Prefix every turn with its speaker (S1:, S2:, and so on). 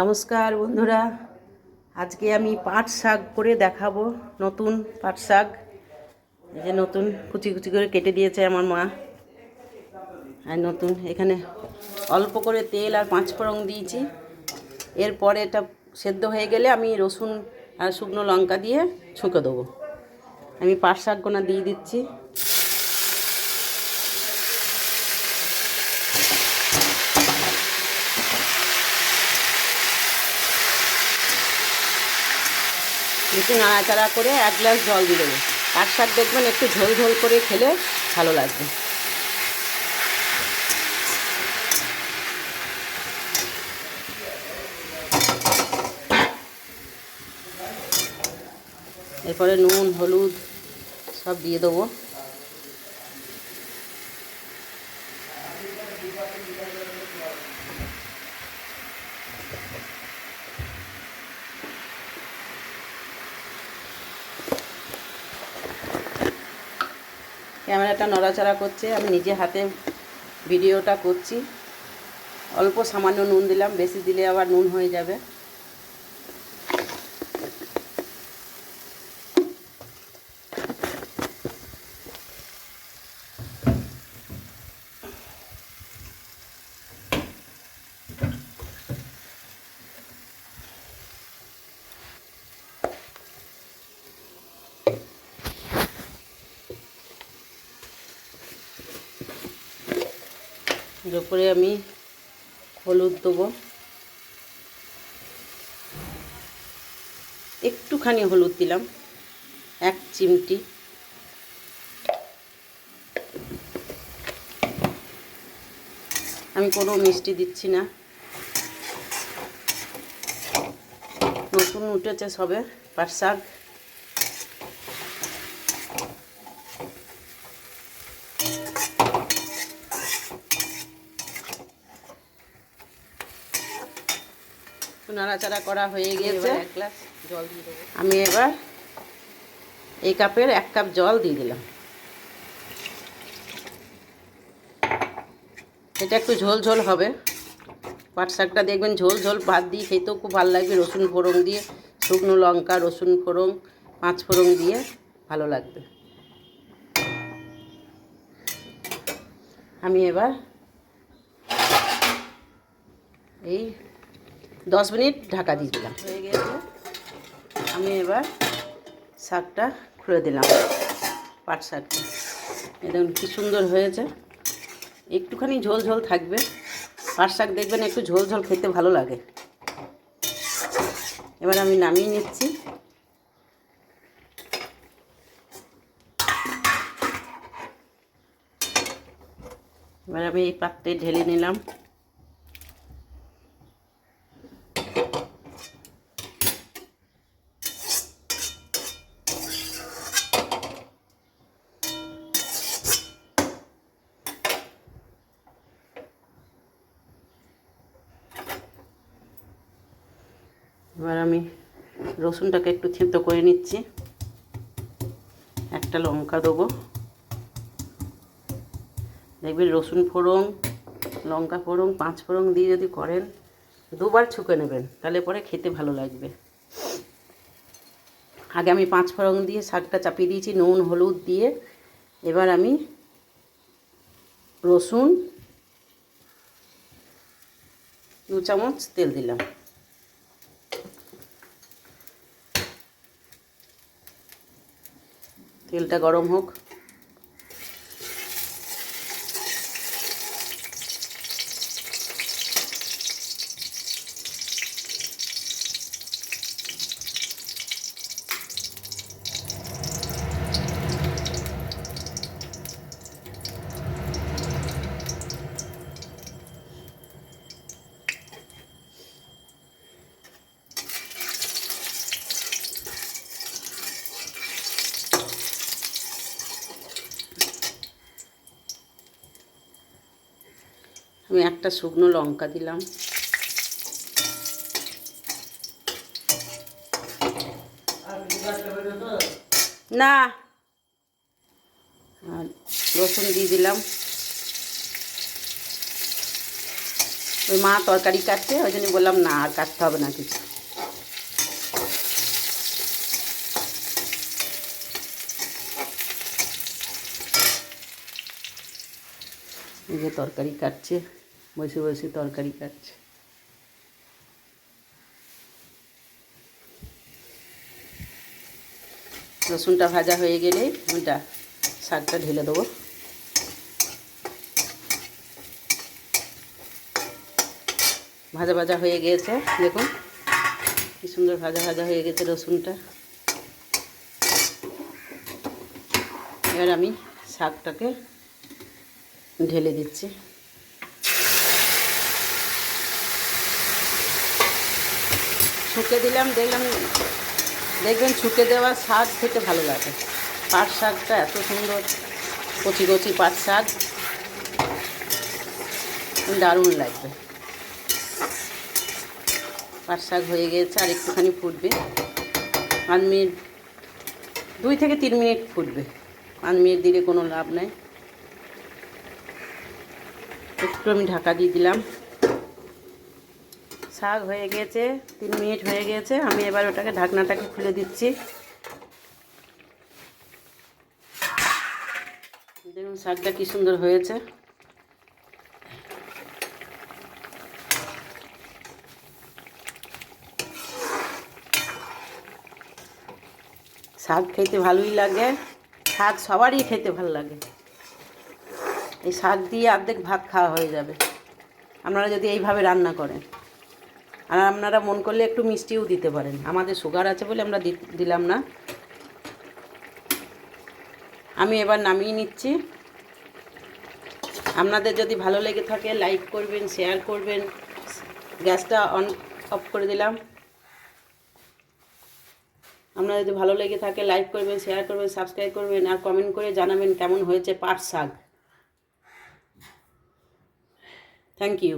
S1: নমস্কার বন্ধুরা। আজকে আমি পাট শাক করে দেখাবো, নতুন পাট শাক। যে নতুন কুচি কুচি করে কেটে দিয়েছে আমার মা। আর নতুন, এখানে অল্প করে তেল আর পাঁচ ফোড়ন দিয়েছি। এরপরে এটা সেদ্ধ হয়ে গেলে আমি রসুন আর শুকনো লঙ্কা দিয়ে ছুঁকে দেবো। আমি পাট শাকগুলো দিয়ে দিচ্ছি। একটু নাড়াচাড়া করে এক গ্লাস জল দিয়ে দেবো। পাট শাক দেখবেন একটু ঝোল ঝোল করে খেলে ভালো লাগবে। এরপরে নুন, হলুদ সব দিয়ে দেবো। ক্যামেরাটা নড়াচড়া করছে, আমি নিজে হাতে ভিডিওটা করছি। অল্প সামান্য নুন দিলাম, বেশি দিলে আবার নুন হয়ে যাবে। এর আমি হলুদ দেবো। একটুখানি হলুদ দিলাম, এক চিমটি। আমি কোনো মিষ্টি দিচ্ছি না। নতুন উঠেছে সবে পাট শাক নাড়াচাড়া করা হয়ে গিয়েছে। এক গ্লাস জল দিয়ে দেবো। আমি এবার এই কাপের এক কাপ জল দিয়ে দিলাম। এটা একটু ঝোল ঝোল হবে। পাট শাকটা দেখবেন ঝোল ঝোল ভাত দিয়ে খেতেও খুব ভালো লাগবে। রসুন ফোড়ন দিয়ে শুকনো লঙ্কা রসুন ফোড়ন পাঁচ ফোড়ন দিয়ে ভালো লাগবে। আমি এবার এই দশ মিনিট ঢাকা দিয়ে দিলাম। হয়ে আমি এবার শাকটা খুলে দিলাম, পাট শাকটা। দেখুন কী সুন্দর হয়েছে। একটুখানি ঝোল ঝোল থাকবে। পাট শাক দেখবেন একটু ঝোল ঝোল খেতে ভালো লাগে। এবার আমি নামিয়ে নিচ্ছি। এবার আমি এই পাত্রে ঢেলে নিলাম। এবার আমি রসুনটাকে একটু থেঁতো করে নিচ্ছি। একটা লঙ্কা দেবো। দেখবেন রসুন ফোড়ন, লঙ্কা ফোড়ন, পাঁচ ফোড়ন দিয়ে যদি করেন, দুবার ছুঁকে নেবেন, তাহলে পরে খেতে ভালো লাগবে। আগে আমি পাঁচ ফোড়ন দিয়ে শাকটা চাপিয়ে দিয়েছি, নুন, হলুদ দিয়ে। এবার আমি রসুন দু চামচ তেল দিলাম। তেলটা গরম হোক। আমি একটা শুকনো লঙ্কা দিলাম। না। আর রসুন দিয়ে দিলাম। ওই মা তরকারি কাটছে ওই জন্য বললাম না আর কাটতে হবে না কিছু। এই যে তরকারি কাটছে। বসে বসে তরকারি কাটছে রসুনটা ভাজা হয়ে গেলেই ওইটা শাকটা ঢেলে দেবো। ভাজা ভাজা হয়ে গিয়েছে দেখুন কি সুন্দর ভাজা ভাজা হয়ে গেছে রসুনটা। এবার আমি শাকটাকে ঢেলে দিচ্ছি। ছুঁকে দিলাম, দেখলাম, দেখবেন ছুঁকে দেওয়া শাক খেতে ভালো লাগে। পাট শাকটা এত সুন্দর, কচি কচি পাট শাক। দারুণ লাগবে। পাট শাক হয়ে গিয়েছে আর একটুখানি ফুটবে। পাঁচ মিনিট, দুই থেকে তিন মিনিট ফুটবে। পাঁচ মিনিট দিলে কোনো লাভ নাই। একটু আমি ঢাকা দিয়ে দিলাম। শাক হয়ে গিয়েছে তিন মিনিট হয়ে গিয়েছে আমি এবার ওটাকে ঢাকনাটাকে খুলে দিচ্ছি। দেখুন শাকটা কি সুন্দর হয়েছে। শাক খেতে ভালোই লাগে শাক সবারই খেতে ভালো লাগে। এই শাক দিয়ে অর্ধেক ভাত খাওয়া হয়ে যাবে। আপনারা যদি এইভাবে রান্না করেন। আর আপনারা মন করলে একটু মিষ্টিও দিতে পারেন। আমাদের সুগার আছে বলে আমরা দিলাম না। আমি এবার নামিয়ে নিচ্ছি। আপনাদের যদি ভালো লেগে থাকে লাইক করবেন শেয়ার করবেন। গ্যাসটা অন অফ করে দিলাম। আপনার যদি ভালো লেগে থাকে লাইক করবেন শেয়ার করবেন সাবস্ক্রাইব করবেন, আর কমেন্ট করে জানাবেন কেমন হয়েছে পাট শাক। Thank you